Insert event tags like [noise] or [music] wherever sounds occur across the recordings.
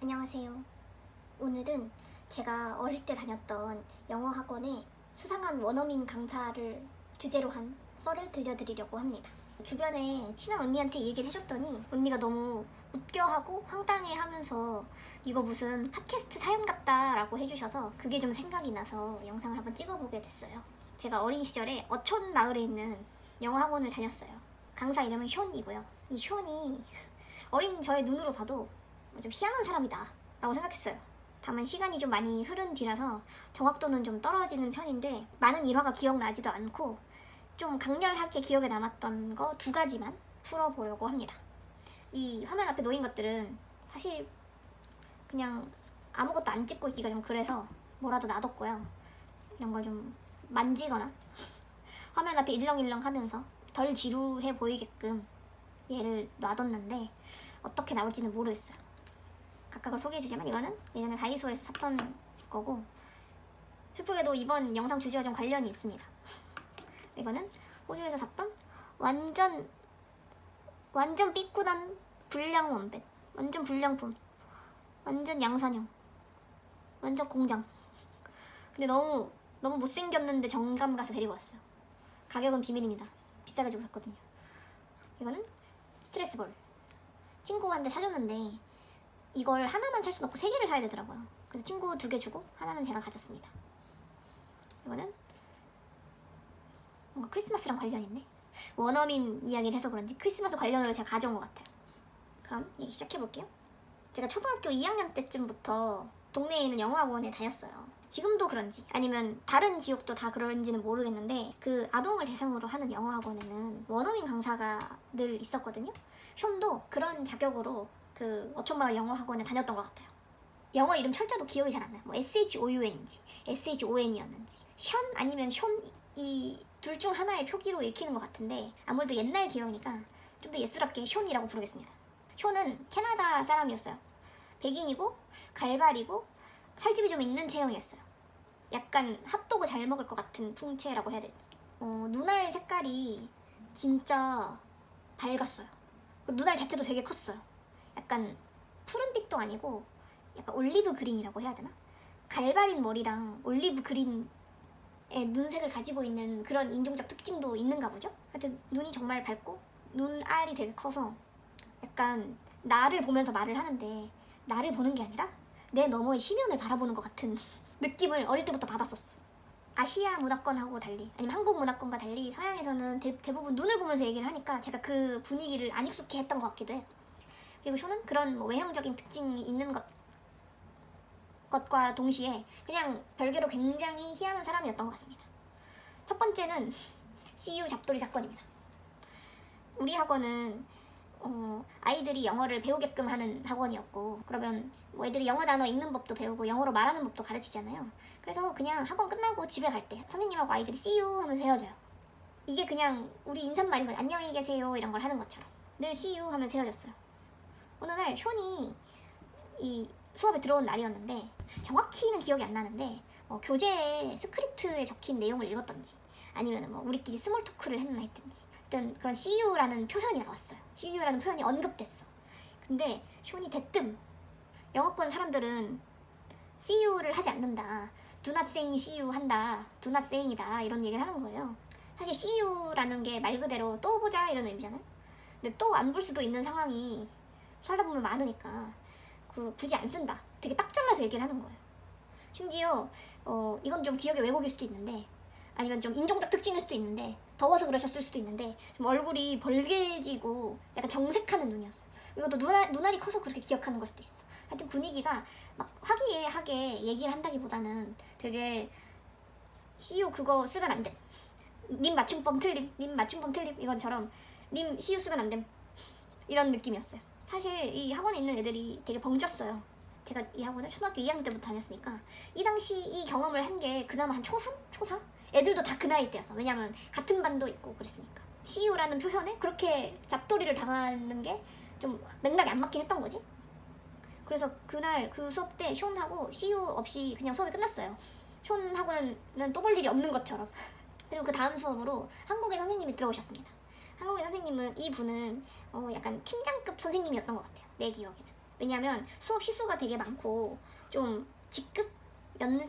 안녕하세요. 오늘은 제가 어릴 때 다녔던 영어 학원에 수상한 원어민 강사를 주제로 한 썰을 들려드리려고 합니다. 주변에 친한 언니한테 얘기를 해줬더니 언니가 너무 웃겨하고 황당해하면서 이거 무슨 팟캐스트 사연 같다라고 해주셔서 그게 좀 생각이 나서 영상을 한번 찍어보게 됐어요. 제가 어린 시절에 어촌 마을에 있는 영어 학원을 다녔어요. 강사 이름은 숀이고요. 이 숀이 어린 저의 눈으로 봐도 좀 희한한 사람이다 라고 생각했어요. 다만 시간이 좀 많이 흐른 뒤라서 정확도는 좀 떨어지는 편인데 많은 일화가 기억나지도 않고 좀 강렬하게 기억에 남았던 거 두 가지만 풀어보려고 합니다. 이 화면 앞에 놓인 것들은 사실 그냥 아무것도 안 찍고 있기가 좀 그래서 뭐라도 놔뒀고요. 이런 걸 좀 만지거나 [laughs] 화면 앞에 일렁일렁 하면서 덜 지루해 보이게끔 얘를 놔뒀는데 어떻게 나올지는 모르겠어요. 각각을 소개해주자면 이거는 예전에 다이소에서 샀던 거고 슬프게도 이번 영상 주제와 좀 관련이 있습니다. 이거는 호주에서 샀던 완전 완전 삐꾸난 불량 원백 완전 불량품 완전 양산형 완전 공장. 근데 너무 너무 못생겼는데 정감 가서 데리고 왔어요. 가격은 비밀입니다. 비싸가지고 샀거든요. 이거는 스트레스 볼. 친구한테 사줬는데 이걸 하나만 살 순 없고 세 개를 사야 되더라고요. 그래서 친구 두 개 주고 하나는 제가 가졌습니다. 이거는 뭔가 크리스마스랑 관련 있네. 원어민 이야기를 해서 그런지 크리스마스 관련으로 제가 가져온 것 같아요. 그럼 얘기 시작해 볼게요. 제가 초등학교 2학년 때쯤부터 동네에 있는 영어학원에 다녔어요. 지금도 그런지 아니면 다른 지역도 다 그런지는 모르겠는데 그 아동을 대상으로 하는 영어학원에는 원어민 강사가 늘 있었거든요. 숀도 그런 자격으로 그 어촌마을 영어 학원에 다녔던 것 같아요. 영어 이름 철자도 기억이 잘 안 나요. 뭐 SHOUN인지 SHON이었는지 션 아니면 숀이 둘 중 하나의 표기로 읽히는 것 같은데 아무래도 옛날 기억이니까 좀 더 예스럽게 숀이라고 부르겠습니다. 숀은 캐나다 사람이었어요. 백인이고 갈발이고 살집이 좀 있는 체형이었어요. 약간 핫도그 잘 먹을 것 같은 풍채라고 해야 될지. 어, 눈알 색깔이 진짜 밝았어요. 눈알 자체도 되게 컸어요. 약간 푸른빛도 아니고 약간 올리브 그린이라고 해야 되나? 갈발인 머리랑 올리브 그린의 눈색을 가지고 있는 그런 인종적 특징도 있는가 보죠? 하여튼 눈이 정말 밝고 눈알이 되게 커서 약간 나를 보면서 말을 하는데 나를 보는 게 아니라 내 너머의 심연을 바라보는 것 같은 [laughs] 느낌을 어릴 때부터 받았었어. 아시아 문화권하고 달리 아니면 한국 문화권과 달리 서양에서는 대, 대부분 눈을 보면서 얘기를 하니까 제가 그 분위기를 안 익숙해 했던 것 같기도 해요. 그리고 쇼는 그런 뭐 외형적인 특징이 있는 것 것과 동시에 그냥 별개로 굉장히 희한한 사람이었던 것 같습니다. 첫 번째는 [laughs] CU 잡돌이 사건입니다. 우리 학원은 어, 아이들이 영어를 배우게끔 하는 학원이었고 그러면 뭐 애들이 영어 단어 읽는 법도 배우고 영어로 말하는 법도 가르치잖아요. 그래서 그냥 학원 끝나고 집에 갈 때 선생님하고 아이들이 you 하면서 헤어져요. 이게 그냥 우리 인사말인 거예요. 안녕히 계세요 이런 걸 하는 것처럼 늘 you 하면서 헤어졌어요. 어느 날 쇼니 이 수업에 들어온 날이었는데 정확히는 기억이 안 나는데 어, 교재 스크립트에 적힌 내용을 읽었던지 아니면 뭐 우리끼리 스몰 토크를 했나 했든지 어떤 그런 CU라는 표현이 나왔어요. CU라는 표현이 언급됐어. 근데 쇼니 대뜸 영어권 사람들은 CU를 하지 않는다. Do not saying CU 한다. Do not saying이다. 이런 얘기를 하는 거예요. 사실 CU라는 게 말 그대로 또 보자 이런 의미잖아요. 근데 또 안 볼 수도 있는 상황이 살다 보면 많으니까 그 굳이 안 쓴다. 되게 딱 잘라서 얘기를 하는 거예요. 심지어 어 이건 좀 기억의 왜곡일 수도 있는데 아니면 좀 인종적 특징일 수도 있는데 더워서 그러셨을 수도 있는데 좀 얼굴이 벌개지고 약간 정색하는 눈이었어요. 이것도 눈알, 눈알이 커서 그렇게 기억하는 걸 수도 있어. 하여튼 분위기가 막 화기애애하게 얘기를 한다기보다는 되게 CU 그거 쓰면 안 돼. 님 맞춤법 틀림, 님 맞춤법 틀림 이건처럼 님 CU 쓰면 안 됨. 이런 느낌이었어요. 사실 이 학원에 있는 애들이 되게 벙졌어요. 제가 이 학원을 초등학교 2학년 때부터 다녔으니까. 이 당시 이 경험을 한 게 그나마 한 초3? 초4? 애들도 다 그 나이 때여서. 왜냐면 같은 반도 있고 그랬으니까. CU라는 표현에 그렇게 잡돌이를 당하는 게 좀 맥락이 안 맞긴 했던 거지. 그래서 그날 그 수업 때 숀하고 CU 없이 그냥 수업이 끝났어요. 숀하고는 또 볼 일이 없는 것처럼. [laughs] 그리고 그 다음 수업으로 한국의 선생님이 들어오셨습니다 한국의 선생님은 이 분은 어 약간 팀장급 선생님이었던 것 같아요 내 기억에는 왜냐하면 수업 시수가 되게 많고 좀 직급 연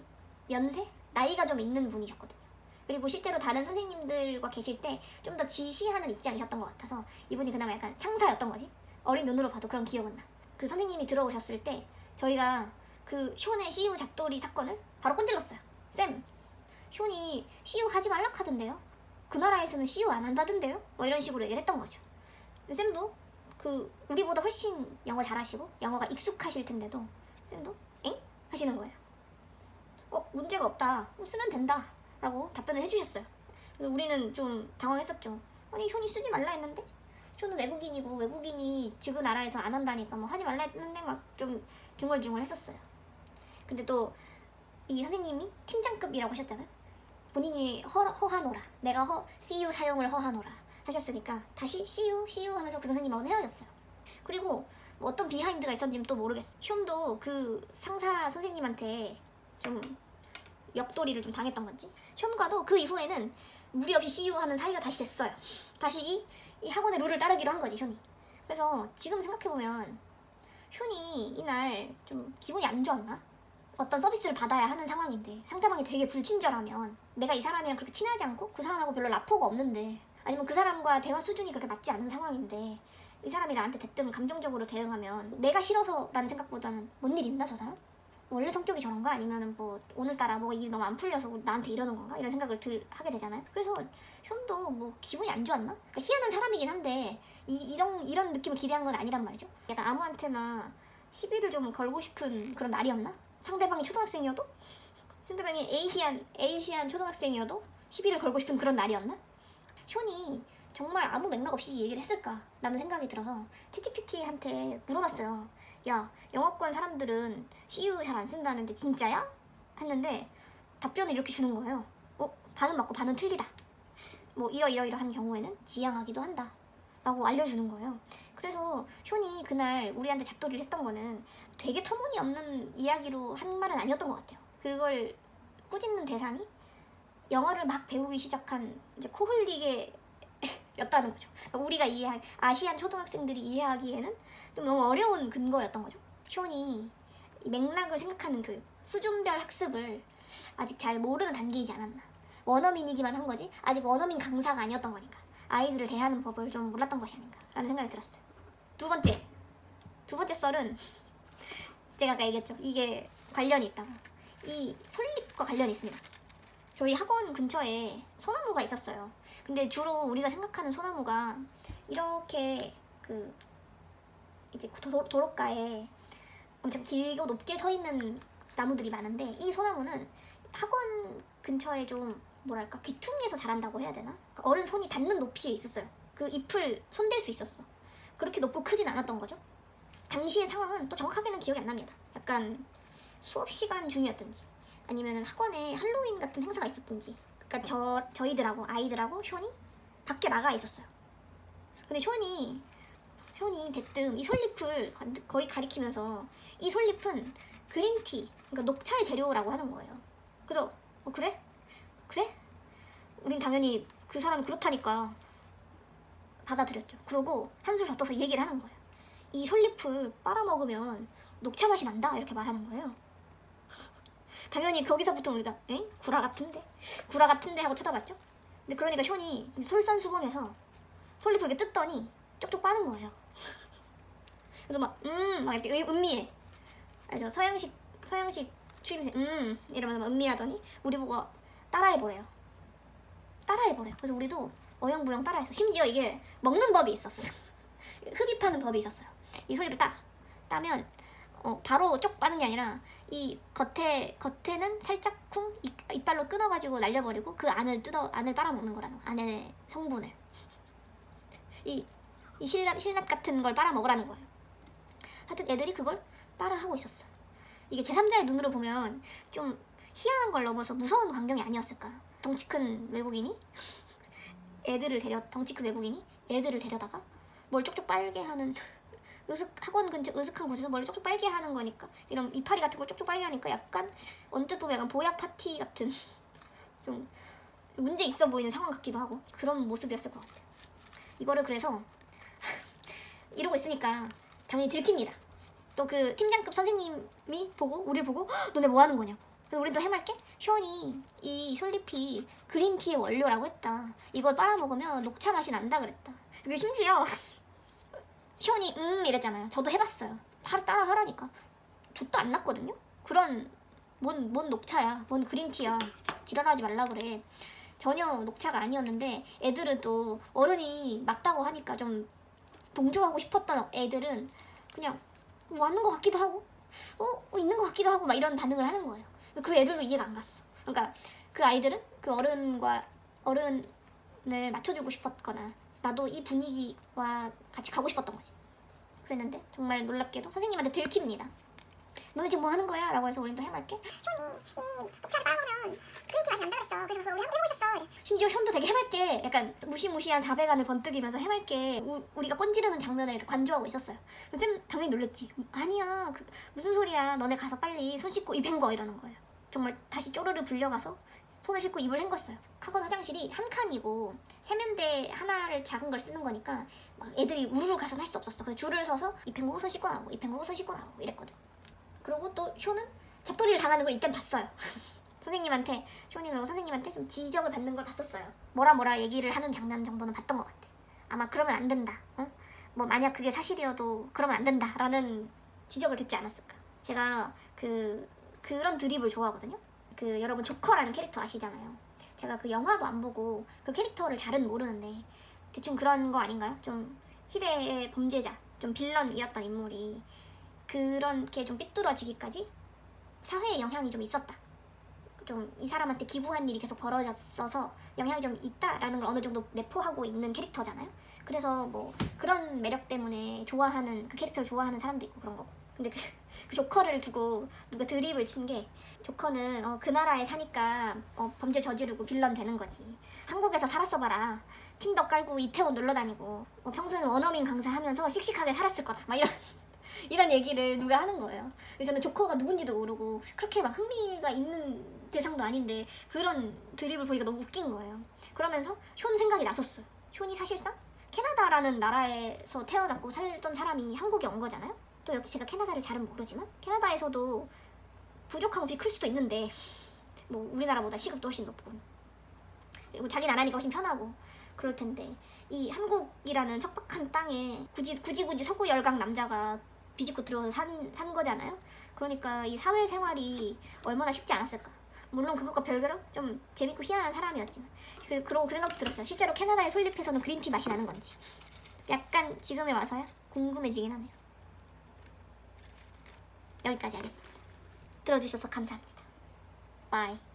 연세 나이가 좀 있는 분이셨거든요. 그리고 실제로 다른 선생님들과 계실 때 좀 더 지시하는 입장이셨던 것 같아서 이분이 그나마 약간 상사였던 거지. 어린 눈으로 봐도 그런 기억은 나. 그 선생님이 들어오셨을 때 저희가 그 쇼네 CU 잡돌이 사건을 바로 꼰질렀어요. 쌤, 쇼니 CU 하지 말라 하던데요? 그 나라에서는 CU 안 한다던데요? 뭐 이런 식으로 얘기를 했던 거죠. 쌤도 그 우리보다 훨씬 영어 잘하시고 영어가 익숙하실 텐데도 쌤도 엥? 하시는 거예요. 어 문제가 없다. 어, 쓰면 된다. 라고 답변을 해주셨어요. 그래서 우리는 좀 당황했었죠. 아니 쇼니 쓰지 말라 했는데 쇼는 외국인이고 외국인이 지그 나라에서 안 한다니까 뭐 하지 말라 했는데 막 좀 중얼중얼 했었어요. 근데 또 이 선생님이 팀장급이라고 하셨잖아요. 본인이 허, 허하노라. 내가 허, CU 사용을 허하노라. 하셨으니까 다시 CU, CU 하면서 그 선생님하고는 헤어졌어요. 그리고 뭐 어떤 비하인드가 있었는지 또 모르겠어. 숀도 그 상사 선생님한테 좀 옆돌이를 좀 당했던 건지. 숀과도 그 이후에는 무리 없이 CU 하는 사이가 다시 됐어요. 다시 이, 이 학원의 룰을 따르기로 한 거지, 숀이. 그래서 지금 생각해보면 숀이 이날 좀 기분이 안 좋았나? 어떤 서비스를 받아야 하는 상황인데 상대방이 되게 불친절하면 내가 이 사람이랑 그렇게 친하지 않고 그 사람하고 별로 라포가 없는데 아니면 그 사람과 대화 수준이 그렇게 맞지 않은 상황인데 이 사람이 나한테 대뜸 감정적으로 대응하면 내가 싫어서라는 생각보다는 뭔 일 있나 저 사람? 원래 성격이 저런가 아니면은 뭐 오늘따라 뭐가 일이 너무 안 풀려서 나한테 이러는 건가 이런 생각을 들 하게 되잖아요. 그래서 현도 뭐 기분이 안 좋았나? 그러니까 희한한 사람이긴 한데 이, 이런 이런 느낌을 기대한 건 아니란 말이죠. 약간 아무한테나 시비를 좀 걸고 싶은 그런 날이었나? 상대방이 초등학생이어도 상대방이 에이시안 에이시안 초등학생이어도 시비를 걸고 싶은 그런 날이었나? 쇼니 정말 아무 맥락 없이 얘기를 했을까라는 생각이 들어서 채찌피티한테 물어봤어요. 야 영어권 사람들은 CU 잘 안 쓴다는데 진짜야? 했는데 답변을 이렇게 주는 거예요. 어 반은 맞고 반은 틀리다. 뭐 이러이러이러한 경우에는 지양하기도 한다. 라고 알려주는 거예요. 그래서 쇼니 그날 우리한테 잡돌이를 했던 거는 되게 터무니없는 이야기로 한 말은 아니었던 것 같아요. 그걸 꾸짖는 대상이 영어를 막 배우기 시작한 이제 코 흘리게 [laughs] 였다는 거죠. 그러니까 우리가 이해 아시안 초등학생들이 이해하기에는 좀 너무 어려운 근거였던 거죠. 쇼니 이 맥락을 생각하는 교육, 수준별 학습을 아직 잘 모르는 단계이지 않았나. 원어민이기만 한 거지 아직 원어민 강사가 아니었던 거니까 아이들을 대하는 법을 좀 몰랐던 것이 아닌가라는 생각이 들었어요. 두 번째, 두 번째 썰은 [laughs] 제가 아까 얘기했죠. 이게 관련이 있다고. 이 설립과 관련이 있습니다. 저희 학원 근처에 소나무가 있었어요. 근데 주로 우리가 생각하는 소나무가 이렇게 그 이제 도, 도로가에 엄청 길고 높게 서 있는 나무들이 많은데 이 소나무는 학원 근처에 좀 뭐랄까 귀퉁이에서 자란다고 해야 되나? 그러니까 어른 손이 닿는 높이에 있었어요. 그 잎을 손댈 수 있었어. 그렇게 높고 크진 않았던 거죠. 당시의 상황은 또 정확하게는 기억이 안 납니다. 약간 수업 시간 중이었든지 아니면 학원에 할로윈 같은 행사가 있었든지 그러니까 저 저희들하고 아이들하고 쇼니 밖에 나가 있었어요. 근데 쇼니 쇼니 대뜸 이 솔잎을 건- 거리 가리키면서 이 솔잎은 그린티 그러니까 녹차의 재료라고 하는 거예요. 그래서 어 그래? 그래? 우린 당연히 그 사람이 그렇다니까 받아들였죠. 그러고 한줄더 떠서 이 얘기를 하는 거예요. 이 솔잎을 빨아먹으면 녹차 맛이 난다 이렇게 말하는 거예요. 당연히 거기서부터 우리가 엥? 구라 같은데? 구라 같은데 하고 쳐다봤죠? 근데 그러니까 진짜 솔선수범해서 솔잎을 이렇게 뜯더니 쪽쪽 빠는 거예요. 그래서 막 음 막 이렇게 음- 음미해 알죠? 서양식 서양식 추임새 음 이러면서 막 음미하더니 우리 보고 따라해보래요. 따라해보래요. 그래서 우리도 어영부영 따라했어. 심지어 이게 먹는 법이 있었어. [laughs] 흡입하는 법이 있었어요. 이 솔잎을 따 따면 어, 바로 쪽 빠는 게 아니라 이 겉에 겉에는 살짝 쿵 이- 이빨로 끊어가지고 날려버리고 그 안을 뜯어 안을 빨아먹는 거라는 거. 안에 성분을 이, 이 실낫 실낫 같은 걸 빨아먹으라는 거예요. 하여튼 애들이 그걸 따라하고 있었어. 이게 제3자의 눈으로 보면 좀 희한한 걸 넘어서 무서운 광경이 아니었을까. 덩치 큰 외국인이 애들을 데려 덩치 큰 외국인이 애들을 데려다가 뭘 쪽쪽 빨게 하는 [laughs] 으슥 학원 근처 으슥한 곳에서 뭘 쪽쪽 빨게 하는 거니까 이런 이파리 같은 걸 쪽쪽 빨게 하니까 약간 언뜻 보면 약간 보약 파티 같은 [laughs] 좀 문제 있어 보이는 상황 같기도 하고 그런 모습이었을 것 같아요. 이거를 그래서 [laughs] 이러고 있으니까 당연히 들킵니다. 또 그 팀장급 선생님이 보고 우리를 보고 "헉, 너네 뭐 하는 우린 또 해맑게 시원이 이 솔잎이 그린티의 원료라고 했다. 이걸 빨아먹으면 녹차 맛이 난다 그랬다. 그리고 심지어 [laughs] 시원이 음 이랬잖아요. 저도 해봤어요. 하루 따라 하라니까. 좆도 안 났거든요. 그런 뭔, 뭔 녹차야, 뭔 그린티야. 지랄하지 말라 그래. 전혀 녹차가 아니었는데 애들은 또 어른이 맞다고 하니까 좀 동조하고 싶었던 애들은 그냥 맞는 것 같기도 하고 어, 어, 있는 것 같기도 하고 막 이런 반응을 하는 거예요. 그 애들도 이해가 안 갔어. 그러니까 그 아이들은 그 어른과 어른을 맞춰주고 싶었거나 나도 이 분위기와 같이 가고 싶었던 거지. 그랬는데 정말 놀랍게도 선생님한테 들킵니다. 너네 지금 뭐 하는 거야? 라고 해서 우린 또 해맑게 이 녹차를 따라오면 그린티 맛이 난다 그랬어. 그래서 우리 함께 해보고 있었어. 심지어 현도 되게 해맑게 약간 무시무시한 자배간을 번뜩이면서 해맑게 우, 우리가 꼰지르는 장면을 이렇게 관조하고 있었어요. 쌤 당연히 놀랬지. 아니야, 그, 무슨 소리야? 너네 가서 빨리 손 씻고 입 헹궈 이러는 거예요. 정말 다시 쪼르르 불려가서 손을 씻고 입을 헹궜어요. 학원 화장실이 한 칸이고 세면대 하나를 작은 걸 쓰는 거니까 막 애들이 우르르 가서는 할수 없었어. 그래서 줄을 서서 입 헹구고 손 씻고 나오고 입 헹구고 손 씻고 나오고 이랬거든. 그리고 또 효는 잡돌이를 당하는 걸 이땐 봤어요. [laughs] 선생님한테 쇼니 그리고 선생님한테 좀 지적을 받는 걸 봤었어요. 뭐라 뭐라 얘기를 하는 장면 정도는 봤던 것 같아. 아마 그러면 안 된다. 어? 뭐 만약 그게 사실이어도 그러면 안 된다라는 지적을 듣지 않았을까. 제가 그 그런 드립을 좋아하거든요. 그 여러분 조커라는 캐릭터 아시잖아요. 제가 그 영화도 안 보고 그 캐릭터를 잘은 모르는데 대충 그런 거 아닌가요? 좀 희대의 범죄자, 좀 빌런이었던 인물이 그렇게 좀 삐뚤어지기까지 사회에 영향이 좀 있었다. 좀 이 사람한테 기부한 일이 계속 벌어졌어서 영향이 좀 있다라는 걸 어느 정도 내포하고 있는 캐릭터잖아요. 그래서 뭐 그런 매력 때문에 좋아하는 그 캐릭터를 좋아하는 사람도 있고 그런 거고. 근데 그, 그 조커를 두고 누가 드립을 친 게 조커는 어, 그 나라에 사니까 어, 범죄 저지르고 빌런 되는 거지. 한국에서 살았어 봐라. 틴더 깔고 이태원 놀러 다니고 어, 평소에는 원어민 강사하면서 씩씩하게 살았을 거다. 막 이런 [laughs] 이런 얘기를 누가 하는 거예요. 그래서 저는 조커가 누군지도 모르고 그렇게 막 흥미가 있는 대상도 아닌데 그런 드립을 보니까 너무 웃긴 거예요. 그러면서 쇼는 생각이 났었어요. 쇼니 사실상 캐나다라는 나라에서 태어났고 살던 사람이 한국에 온 거잖아요. 또 역시 제가 캐나다를 잘은 모르지만 캐나다에서도 부족한 것이 클 수도 있는데 뭐 우리나라보다 시급도 훨씬 높고 그리고 자기 나라니까 훨씬 편하고 그럴 텐데 이 한국이라는 척박한 땅에 굳이 굳이 굳이 서구 열강 남자가 비집고 들어서 산, 산 거잖아요. 그러니까 이 사회 생활이 얼마나 쉽지 않았을까. 물론 그것과 별개로 좀 재밌고 희한한 사람이었지만 그, 그러고 그 생각도 들었어요. 실제로 캐나다의 솔잎에서는 그린티 맛이 나는 건지 약간 지금에 와서야 궁금해지긴 하네요. 여기까지 하겠습니다. 들어주셔서 감사합니다. 바이.